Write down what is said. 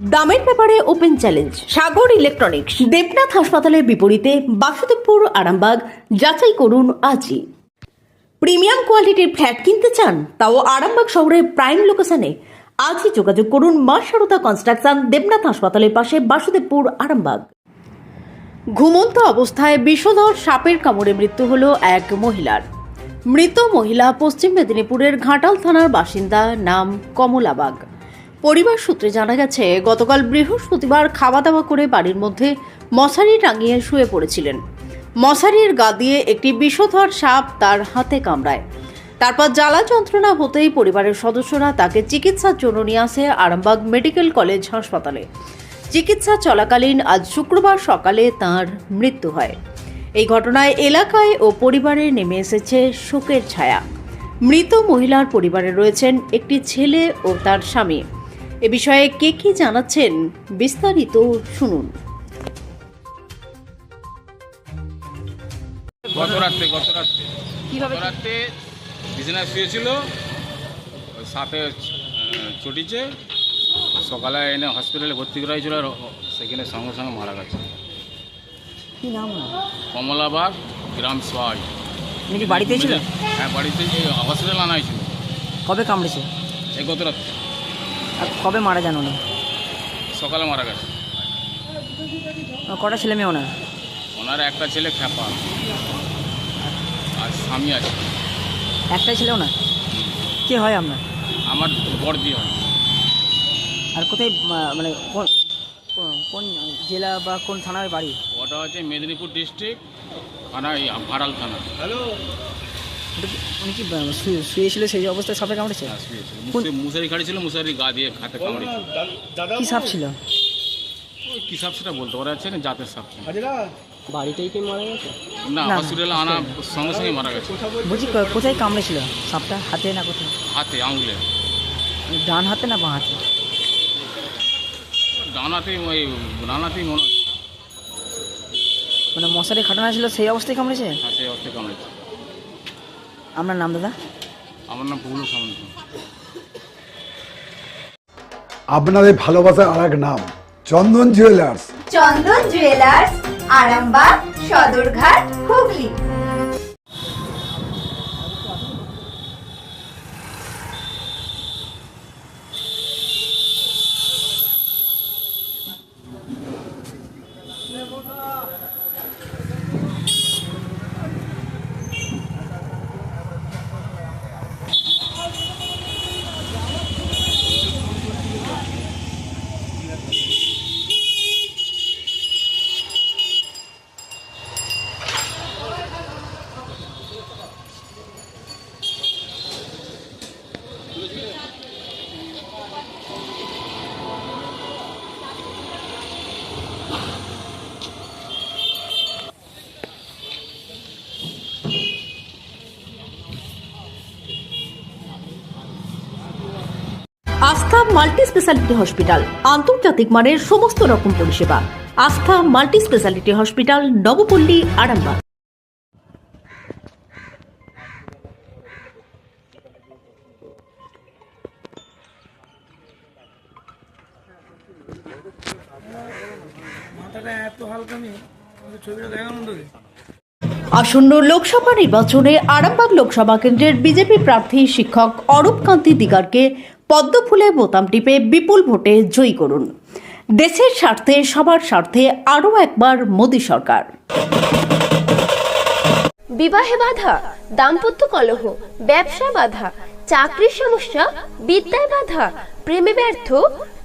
দামের ব্যাপারে open challenge Sagar electronics Debnath হাসপাতালের বিপরীতে বাসুদেবপুর, আরামবাগ, যাচাই করুন আজই। প্রিমিয়াম কোয়ালিটির ফ্ল্যাট কিনতে চান, তাও আরামবাগ শহরের প্রাইম লোকেশনে আজই যোগাযোগ করুন মা সারদা কনস্ট্রাকশন দেবনাথ হাসপাতালের পাশে বাসুদেবপুর, আরামবাগ। ঘুমন্ত অবস্থায় বিষধর সাপের কামড়ে মৃত্যু হল এক মহিলার। মৃত মহিলা পশ্চিম মেদিনীপুরের ঘাটাল থানার বাসিন্দা নাম কমলাবাগ। পরিবার সূত্রে জানা গেছে, গতকাল বৃহস্পতিবার খাওয়া দাওয়া করে বাড়ির মধ্যে মশারি টাঙিয়ে শুয়ে পড়েছিলেন। মশারির গা দিয়ে একটি বিষধর সাপ তার হাতে কামড়ায়। তারপর জ্বালা যন্ত্রণা হতেই পরিবারের সদস্যরা তাকে চিকিৎসার জন্য নিয়ে আসে আরামবাগ মেডিকেল কলেজ হাসপাতালে। চিকিৎসা চলাকালীন আজ শুক্রবার সকালে তার মৃত্যু হয়। এই ঘটনায় এলাকায় ও পরিবারে নেমে এসেছে শোকের ছায়া। মৃত মহিলার পরিবারে রয়েছেন একটি ছেলে ও তার স্বামী। এ বিষয়ে কে কি জানাচ্ছেন বিস্তারিত শুনুন। গত রাত্রে গত রাত্রে গত রাত্রে বিছানায় শুয়েছিল সাপে চটিছে সকালে এনে হসপিটালে ভর্তি করা হয়েছিল আর সেখানে সঙ্গে সঙ্গে মারা গেছে। কি নাম কমলাবাগ গ্রাম সোয়াই উনি কি বাড়িতেই ছিল হ্যাঁ বাড়িতে হসপিটাল আনা হয়েছিল কবে কামড়েছে? এই গত রাত্রে আর কবে মারা যান উনি? সকালে মারা গেছে। কটা ছেলে মেয়ে ওনার? ওনার একটা ছেলে খ্যাপা আর স্বামী আছে। একটাই ছেলে ওনার? কে হয় আপনার? আমার বর্দি হয়। আর কোথায় মানে কোন কোন- জেলা বা কোন থানার বাড়ি? ওটা হচ্ছে মেদিনীপুর ডিস্ট্রিক্ট থানা ভাড়াল থানা। ওটা উনি কি শুয়ে- শুয়েছিল সেই অবস্থায় সাপে কামড়েছে? হ্যাঁ, মুসারি খাড়ি ছিল মুসারি গা দিয়ে হাতে কামড়েছে কি সাপ ছিল? ওই কী সাপ সেটা বলতে পারা যাচ্ছে না জাতের সাপ ছিল। বাড়িতেই কি মারা গেছে? না। হসপিটালে আনা সঙ্গে সঙ্গে মারা গেছে। বলছি? কোথায় কামড়েছিল? সাপটা হাতে না কোথায়? হাতে আঙুলে। ডান হাতে না বাঁ হাতে? ডানাতেই ওই ডানাতেই মনে মানে মশারি খাটানো ছিল সেই অবস্থায় কামড়েছে? হ্যাঁ সেই অর্থে কামড়েছে। আপনার নাম দাদা? আমার নাম পুলু সামন্ত। আপনাদের ভালোবাসার আর এক নাম Chandan jewellers Chandan jewellers Arambagh Sadarghat Hooghly. Astha multi speciality hospital আন্তর্জাতিক মানের সমস্ত রকম পরিষেবা। Astha multi speciality hospital Nabapally Arambagh. আসন্ন লোকসভা নির্বাচনে আরামবাগ লোকসভা কেন্দ্রের বিজেপি প্রার্থী শিক্ষক অরূপ কান্তি দিগারকে পদ্মফুলে বোতাম টিপে বিপুল ভোটে জয়ী করুন। দেশের স্বার্থে, সবার স্বার্থে আরও একবার মোদী সরকার। বিবাহে বাধা, দাম্পত্য কলহ, ব্যবসা বাধা, চাকরির সমস্যা, বিদ্যায় বাধা, প্রেমে ব্যর্থ